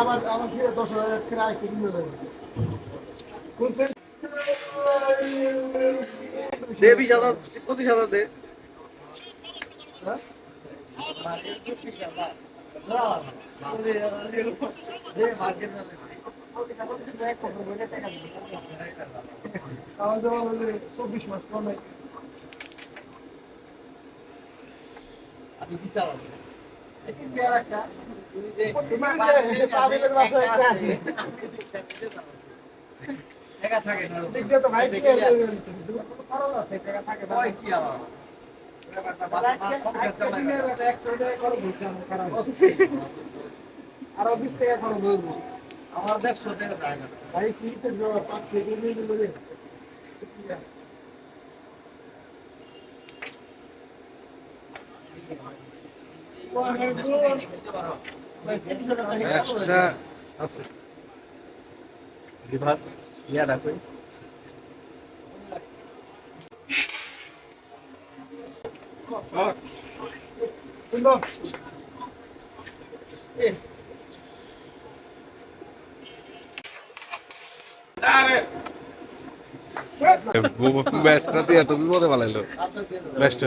আবার আবার ফিরে দশ হাজার ক্রায় কিনে দেবে কোন সেন্ট দে বিশ হাজার দে। দে মার্কেট আমার জমা হলে চব্বিশ মাস কমে আমি কি চালাবো আরও বিশ টাকা খরচ আমার দেড়শো ভাই কি পাঁচ থেকে নিয়ে নিল রে একটা আছে। বিভাগ ইয়া রাখবে ম্যাচটা দিয়ে এত বিপদে পালাইলো। ম্যাচটা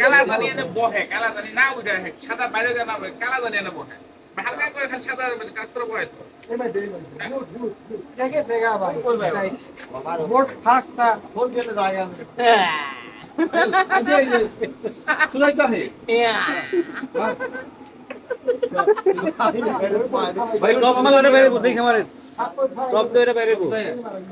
কালা জানি এনে বাইরে তো ভাই বাইরে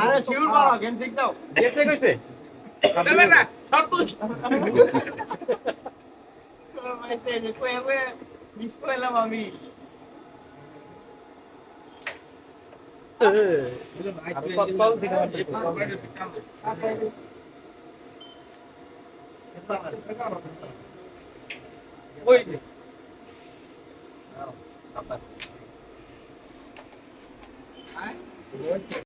আরে শিউর বা গেম ঠিক দাও। দেখতে কইতে Kamu dah dah. Satu. Apa itu? Kue apa? Biskuit lah mami. Eh. Apa itu? Apa itu? Apa